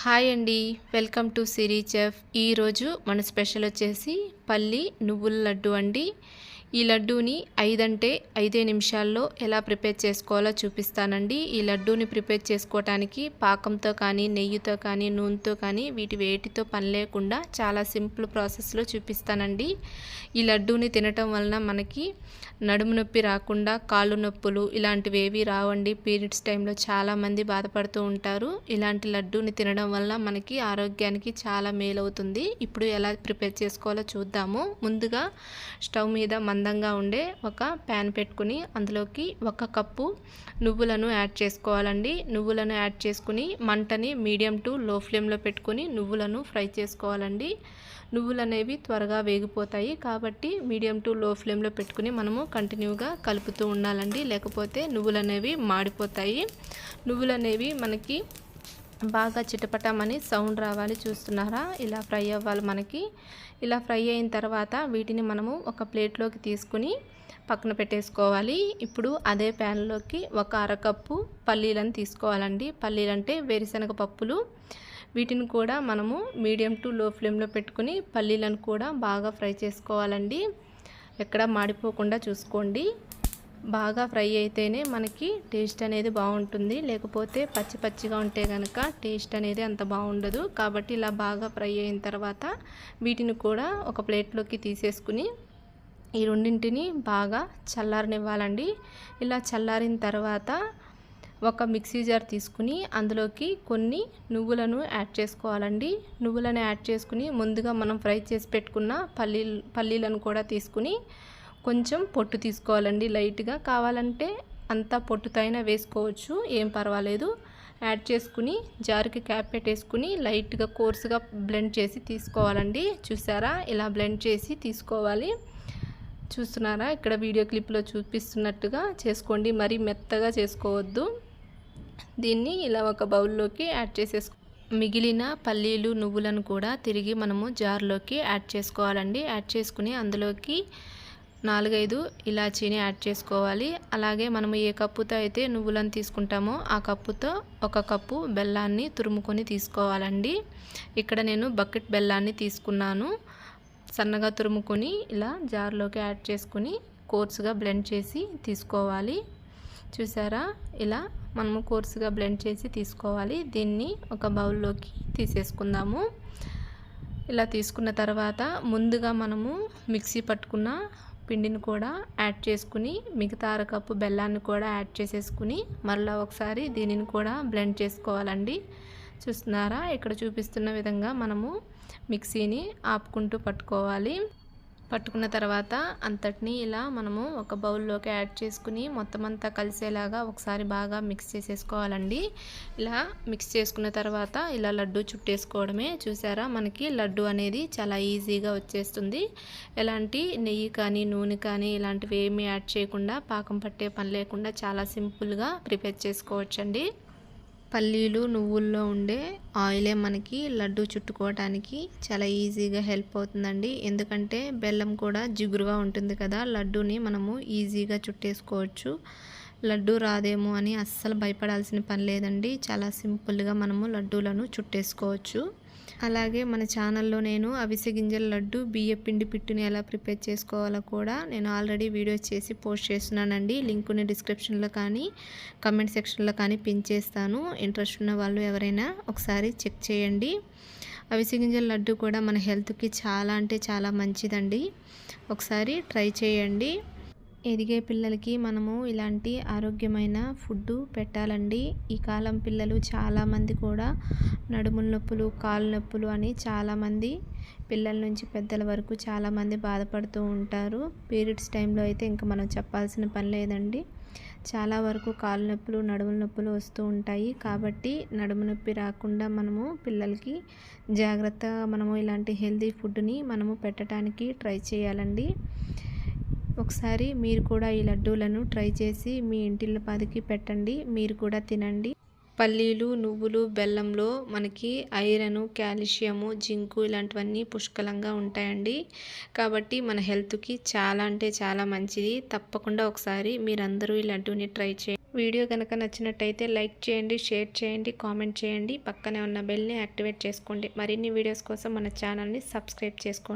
Hi అండి. Welcome to Siri chef ఈరోజు మన స్పెషల్ వచ్చేసి పల్లి నువ్వుల లడ్డు అండి. ఈ లడ్డూని ఐదంటే ఐదే నిమిషాల్లో ఎలా ప్రిపేర్ చేసుకోవాలో చూపిస్తానండి. ఈ లడ్డూని ప్రిపేర్ చేసుకోవటానికి పాకంతో కానీ నెయ్యితో కానీ నూనెతో కానీ వీటి వేటితో పని లేకుండా చాలా సింపుల్ ప్రాసెస్లో చూపిస్తానండి. ఈ లడ్డూని తినటం వలన మనకి నడుము నొప్పి రాకుండా కాళ్ళు నొప్పులు ఇలాంటివి ఏవి రావండి. పీరియడ్స్ టైంలో చాలామంది బాధపడుతూ ఉంటారు. ఇలాంటి లడ్డూని తినడం వల్ల మనకి ఆరోగ్యానికి చాలా మేలవుతుంది. ఇప్పుడు ఎలా ప్రిపేర్ చేసుకోవాలో చూద్దాము. ముందుగా స్టవ్ మీద మంద మందంగా ఉండే ఒక ప్యాన్ పెట్టుకుని అందులోకి ఒక కప్పు నువ్వులను యాడ్ చేసుకోవాలండి. నువ్వులను యాడ్ చేసుకుని మంటని మీడియం టు లో ఫ్లేమ్లో పెట్టుకుని నువ్వులను ఫ్రై చేసుకోవాలండి. నువ్వులు అనేవి త్వరగా వేగిపోతాయి కాబట్టి మీడియం టు లో ఫ్లేమ్లో పెట్టుకుని మనము కంటిన్యూగా కలుపుతూ ఉండాలండి. లేకపోతే నువ్వులు అనేవి మాడిపోతాయి. నువ్వులు అనేవి మనకి బాగా చిటపటమని సౌండ్ రావాలి చూస్తున్నారా? ఇలా ఫ్రై అవ్వాలి మనకి. ఇలా ఫ్రై అయిన తర్వాత వీటిని మనము ఒక ప్లేట్లోకి తీసుకుని పక్కన పెట్టేసుకోవాలి. ఇప్పుడు అదే ప్యాన్లోకి ఒక అరకప్పు పల్లీలను తీసుకోవాలండి. పల్లీలు అంటే వేరుశనగ పప్పులు. వీటిని కూడా మనము మీడియం టు లో ఫ్లేమ్లో పెట్టుకుని పల్లీలను కూడా బాగా ఫ్రై చేసుకోవాలండి. ఎక్కడ మాడిపోకుండా చూసుకోండి. బాగా ఫ్రై అయితేనే మనకి టేస్ట్ అనేది బాగుంటుంది. లేకపోతే పచ్చి పచ్చిగా ఉంటే కనుక టేస్ట్ అనేది అంత బాగుండదు. కాబట్టి ఇలా బాగా ఫ్రై అయిన తర్వాత వీటిని కూడా ఒక ప్లేట్లోకి తీసేసుకుని ఈ రెండింటిని బాగా చల్లారనివ్వాలండి. ఇలా చల్లారిన తర్వాత ఒక మిక్సీ జార్ తీసుకుని అందులోకి కొన్ని నువ్వులను యాడ్ చేసుకోవాలండి. నువ్వులను యాడ్ చేసుకుని ముందుగా మనం ఫ్రై చేసి పెట్టుకున్న పల్లీ పల్లీలను కూడా తీసుకుని కొంచెం పొట్టు తీసుకోవాలండి లైట్గా. కావాలంటే అంత పొట్టుతైనా వేసుకోవచ్చు ఏం పర్వాలేదు. యాడ్ చేసుకుని జారుకి క్యాప్ పెట్టేసుకుని లైట్గా కోర్సుగా బ్లెండ్ చేసి తీసుకోవాలండి. చూసారా? ఇలా బ్లెండ్ చేసి తీసుకోవాలి. చూస్తున్నారా? ఇక్కడ వీడియో క్లిప్లో చూపిస్తున్నట్టుగా చేసుకోండి. మరీ మెత్తగా చేసుకోవద్దు. దీన్ని ఇలా ఒక బౌల్లోకి యాడ్ చేసేసుకో మిగిలిన పల్లీలు నువ్వులను కూడా తిరిగి మనము జార్లోకి యాడ్ చేసుకోవాలండి. యాడ్ చేసుకుని అందులోకి నాలుగైదు ఇలాచీని యాడ్ చేసుకోవాలి. అలాగే మనము ఏ కప్పుతో అయితే నువ్వులను తీసుకుంటామో ఆ కప్పుతో ఒక కప్పు బెల్లాన్ని తురుముకొని తీసుకోవాలండి. ఇక్కడ నేను బకెట్ బెల్లాన్ని తీసుకున్నాను. సన్నగా తురుముకొని ఇలా జార్లోకి యాడ్ చేసుకుని కోర్సుగా బ్లెండ్ చేసి తీసుకోవాలి. చూసారా? ఇలా మనము కోర్సుగా బ్లెండ్ చేసి తీసుకోవాలి. దీన్ని ఒక బౌల్లోకి తీసేసుకుందాము. ఇలా తీసుకున్న తర్వాత ముందుగా మనము మిక్సీ పట్టుకున్న పిండిని కూడా యాడ్ చేసుకుని మిగతా అరకప్పు బెల్లాన్ని కూడా యాడ్ చేసేసుకుని మళ్ళీ ఒకసారి దీనిని కూడా బ్లెండ్ చేసుకోవాలండి. చూస్తున్నారా? ఇక్కడ చూపిస్తున్న విధంగా మనము మిక్సీని ఆపుకుంటూ పట్టుకోవాలి. పట్టుకున్న తర్వాత అంతటిని ఇలా మనము ఒక బౌల్లోకి యాడ్ చేసుకుని మొత్తం అంతా కలిసేలాగా ఒకసారి బాగా మిక్స్ చేసేసుకోవాలండి. ఇలా మిక్స్ చేసుకున్న తర్వాత ఇలా లడ్డు చుట్టేసుకోవడమే. చూసారా? మనకి లడ్డు అనేది చాలా ఈజీగా వచ్చేస్తుంది. ఎలాంటి నెయ్యి కానీ నూనె కానీ ఇలాంటివి ఏమీ యాడ్ చేయకుండా పాకం పట్టే పని లేకుండా చాలా సింపుల్గా ప్రిపేర్ చేసుకోవచ్చండి. పల్లీలు నువ్వుల్లో ఉండే ఆయిలే మనకి లడ్డు చుట్టుకోవటానికి చాలా ఈజీగా హెల్ప్ అవుతుందండి. ఎందుకంటే బెల్లం కూడా జిగురుగా ఉంటుంది కదా లడ్డూని మనము ఈజీగా చుట్టేసుకోవచ్చు. లడ్డు రాదేమో అని అస్సలు భయపడాల్సిన పని లేదండి. చాలా సింపుల్గా మనము లడ్డూలను చుట్టేసుకోవచ్చు. అలాగే మన ఛానల్లో నేను అవిసె గింజల లడ్డు బియ్య పిండి పిట్టుని ఎలా ప్రిపేర్ చేసుకోవాలో కూడా నేను ఆల్రెడీ వీడియోస్ చేసి పోస్ట్ చేస్తున్నానండి. లింకుని డిస్క్రిప్షన్లో కానీ కమెంట్ సెక్షన్లో కానీ పిన్ చేస్తాను. ఇంట్రెస్ట్ ఉన్న వాళ్ళు ఎవరైనా ఒకసారి చెక్ చేయండి. అవిసె గింజల లడ్డు కూడా మన హెల్త్కి చాలా అంటే చాలా మంచిదండి. ఒకసారి ట్రై చేయండి. ఎదిగే పిల్లలకి మనము ఇలాంటి ఆరోగ్యమైన ఫుడ్ పెట్టాలండి. ఈ కాలం పిల్లలు చాలామంది కూడా నడుముల నొప్పులు కాళ్ళ నొప్పులు అని చాలామంది పిల్లల నుంచి పెద్దల వరకు చాలామంది బాధపడుతూ ఉంటారు. పీరియడ్స్ టైంలో అయితే ఇంకా మనం చెప్పాల్సిన పని లేదండి. చాలా వరకు కాళ్ళ నొప్పులు నడుముల నొప్పులు వస్తూ ఉంటాయి. కాబట్టి నడుము నొప్పి రాకుండా మనము పిల్లలకి జాగ్రత్తగా మనము ఇలాంటి హెల్తీ ఫుడ్ని మనము పెట్టడానికి ట్రై చేయాలండి. ఒకసారి మీరు కూడా ఈ లడ్డూలను ట్రై చేసి మీ ఇంటిల్ల పాదికి పెట్టండి. మీరు కూడా తినండి. పల్లీలు నువ్వులు బెల్లంలో మనకి ఐరన్ కాల్షియము జింకు ఇలాంటివన్నీ పుష్కలంగా ఉంటాయండి. కాబట్టి మన హెల్త్కి చాలా అంటే చాలా మంచిది. తప్పకుండా ఒకసారి మీరందరూ ఈ లడ్డూని ట్రై చేయండి. వీడియో కనుక నచ్చినట్టయితే లైక్ చేయండి షేర్ చేయండి కామెంట్ చేయండి. పక్కనే ఉన్న బెల్ని యాక్టివేట్ చేసుకోండి. మరిన్ని వీడియోస్ కోసం మన ఛానల్ని సబ్స్క్రైబ్ చేసుకోండి.